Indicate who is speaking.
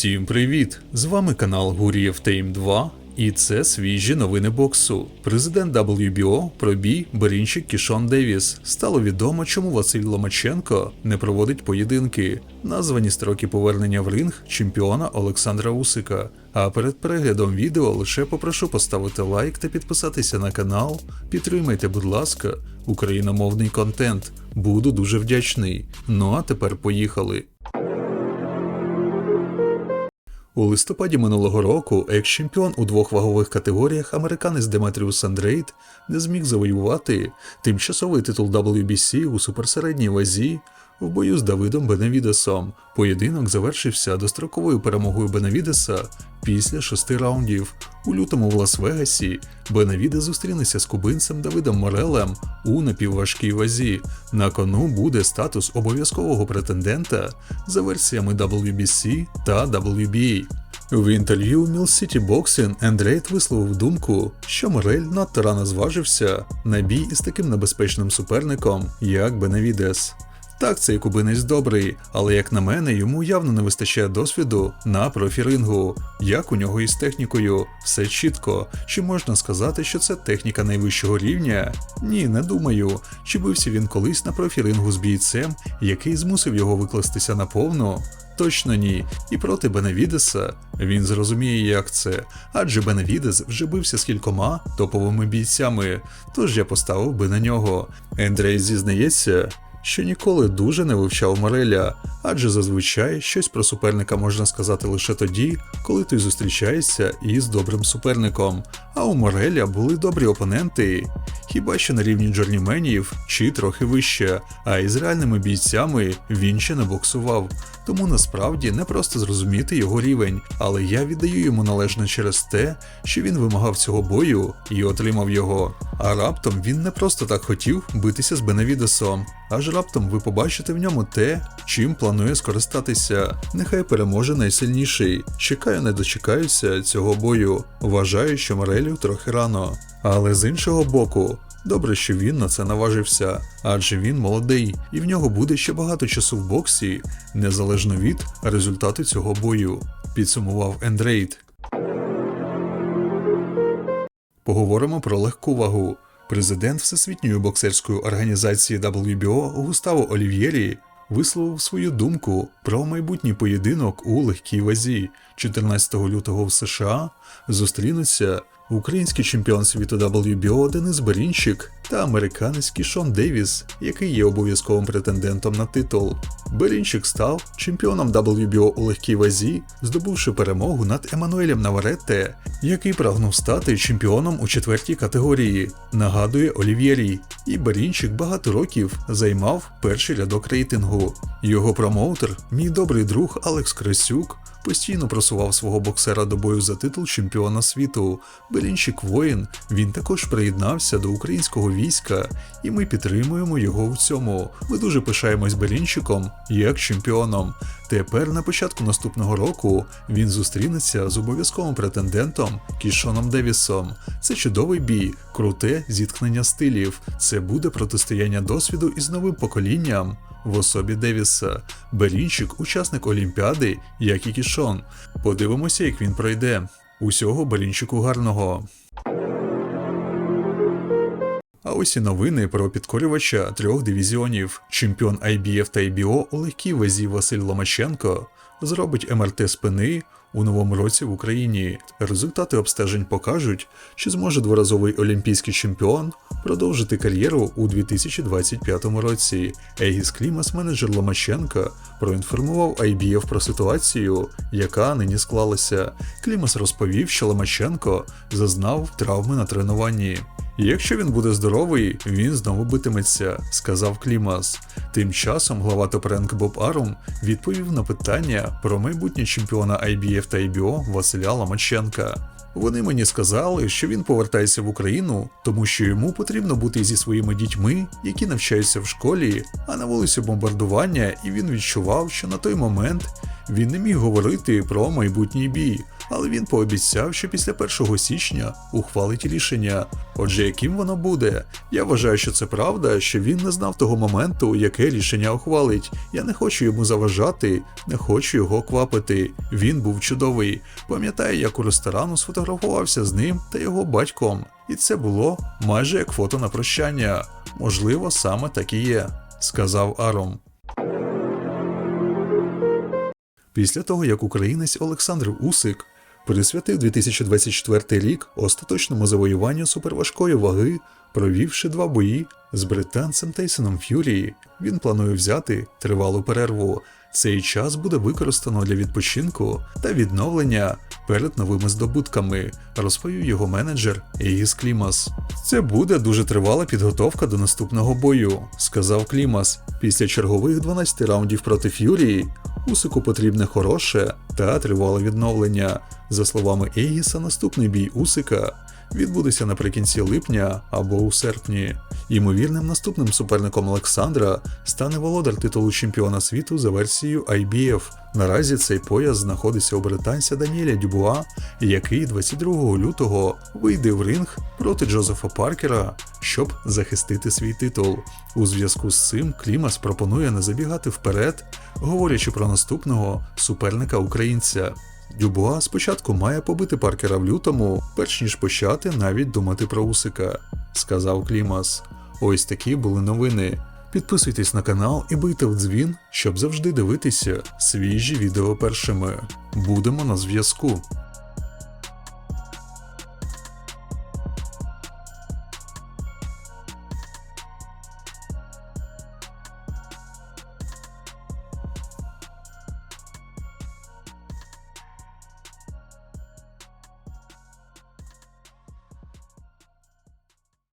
Speaker 1: Всім привіт! З вами канал Гурієв Тейм 2, і це свіжі новини боксу. Президент WBO про бій Берінчик Кішон Девіс. Стало відомо, чому Василь Ломаченко не проводить поєдинки, названі строки повернення в ринг чемпіона Олександра Усика. А перед переглядом відео лише попрошу поставити лайк та підписатися на канал. Підтримайте, будь ласка, україномовний контент. Буду дуже вдячний. Ну а тепер поїхали. У листопаді минулого року екс-чемпіон у двох вагових категоріях американець Деметріус Андрейт не зміг завоювати тимчасовий титул WBC у суперсередній вазі в бою з Давидом Беневідесом. Поєдинок завершився достроковою перемогою Беневідеса після шести раундів. У лютому в Лас-Вегасі Беневіде зустрінеться з кубинцем Давидом Морелем у напівважкій вазі. На кону буде статус обов'язкового претендента за версіями WBC та WBA. В інтерв'ю Mill City Boxing Ендрейд висловив думку, що Морель надто рано зважився на бій із таким небезпечним суперником, як Беневідес. Так, цей кубинець добрий, але як на мене, йому явно не вистачає досвіду на профірингу. Як у нього із технікою, все чітко. Чи можна сказати, що це техніка найвищого рівня? Ні, не думаю. Чи бився він колись на профірингу з бійцем, який змусив його викластися наповну? Точно ні. І проти Беневідеса він зрозуміє, як це, адже Беневідес вже бився з кількома топовими бійцями, тож я поставив би на нього. Ендрей зізнається, що ніколи дуже не вивчав Мореля, адже зазвичай щось про суперника можна сказати лише тоді, коли той зустрічається із добрим суперником. А у Мореля були добрі опоненти, хіба що на рівні джорніменів чи трохи вище, а із реальними бійцями він ще не боксував. Тому насправді не просто зрозуміти його рівень, але я віддаю йому належне через те, що він вимагав цього бою і отримав його. А раптом він не просто так хотів битися з Беневідесом, аж раптом ви побачите в ньому те, чим планує скористатися. Нехай переможе найсильніший. Чекаю, не дочекаюся цього бою. Вважаю, що Морелю трохи рано. Але з іншого боку. Добре, що він на це наважився, адже він молодий, і в нього буде ще багато часу в боксі, незалежно від результату цього бою, підсумував Ендрейд. Поговоримо про легку вагу. Президент Всесвітньої боксерської організації WBO Густаво Олів'єрі висловив свою думку про майбутній поєдинок у легкій вазі. 14 лютого в США зустрінуться український чемпіон світу WBO Денис Берінчик та американець Кішон Девіс, який є обов'язковим претендентом на титул. Берінчик став чемпіоном WBO у легкій вазі, здобувши перемогу над Еммануелем Наваретте, який прагнув стати чемпіоном у четвертій категорії. Нагадує Олів'єрі. І Берінчик багато років займав перший рядок рейтингу. Його промоутер, мій добрий друг Алекс Красюк, постійно просував свого боксера до бою за титул чемпіона світу. Белінчик воїн. Він також приєднався до українського війська, і ми підтримуємо його в цьому. Ми дуже пишаємось Белінчиком як чемпіоном. Тепер на початку наступного року він зустрінеться з обов'язковим претендентом Кішоном Девісом. Це чудовий бій, круте зіткнення стилів. Це буде протистояння досвіду із новим поколінням. В особі Девіса Берінчик учасник Олімпіади, як і Кішон. Подивимося, як він пройде. Усього Берінчику гарного. А ось і новини про підкорювача трьох дивізіонів. Чемпіон IBF та IBO у легкій вазі Василь Ломаченко зробить МРТ спини у новому році в Україні. Результати обстежень покажуть, чи зможе дворазовий олімпійський чемпіон продовжити кар'єру у 2025 році. Егіс Клімас, менеджер Ломаченка, проінформував IBF про ситуацію, яка нині склалася. Клімас розповів, що Ломаченко зазнав травми на тренуванні. Якщо він буде здоровий, він знову битиметься, сказав Клімас. Тим часом глава Топренк Боб Арум відповів на питання про майбутнє чемпіона IBF та IBO Василя Ломаченка. Вони мені сказали, що він повертається в Україну, тому що йому потрібно бути зі своїми дітьми, які навчаються в школі, а на вулиці бомбардування, і він відчував, що на той момент Він не міг говорити про майбутній бій, але він пообіцяв, що після 1 січня ухвалить рішення. Отже, яким воно буде? Я вважаю, що це правда, що він не знав того моменту, яке рішення ухвалить. Я не хочу йому заважати, не хочу його квапити. Він був чудовий. Пам'ятаю, як у ресторану сфотографувався з ним та його батьком. І це було майже як фото на прощання. Можливо, саме так і є, сказав Аром. Після того, як українець Олександр Усик присвятив 2024 рік остаточному завоюванню суперважкої ваги, провівши два бої з британцем Тейсоном Ф'юрі, він планує взяти тривалу перерву. Цей час буде використано для відпочинку та відновлення перед новими здобутками, розповів його менеджер Егіс Клімас. Це буде дуже тривала підготовка до наступного бою, сказав Клімас. Після чергових 12 раундів проти Ф'юрії Усику потрібне хороше та тривале відновлення. За словами Егіса, наступний бій Усика відбудеться наприкінці липня або у серпні. Ймовірним наступним суперником Олександра стане володар титулу чемпіона світу за версією IBF. Наразі цей пояс знаходиться у британця Даніеля Дюбуа, який 22 лютого вийде в ринг проти Джозефа Паркера, щоб захистити свій титул. У зв'язку з цим Клімас пропонує не забігати вперед, говорячи про наступного суперника українця. Дюбуа спочатку має побити Паркера в лютому, перш ніж почати навіть думати про Усика, сказав Клімас. Ось такі були новини. Підписуйтесь на канал і бийте в дзвін, щоб завжди дивитися свіжі відео першими. Будемо на зв'язку.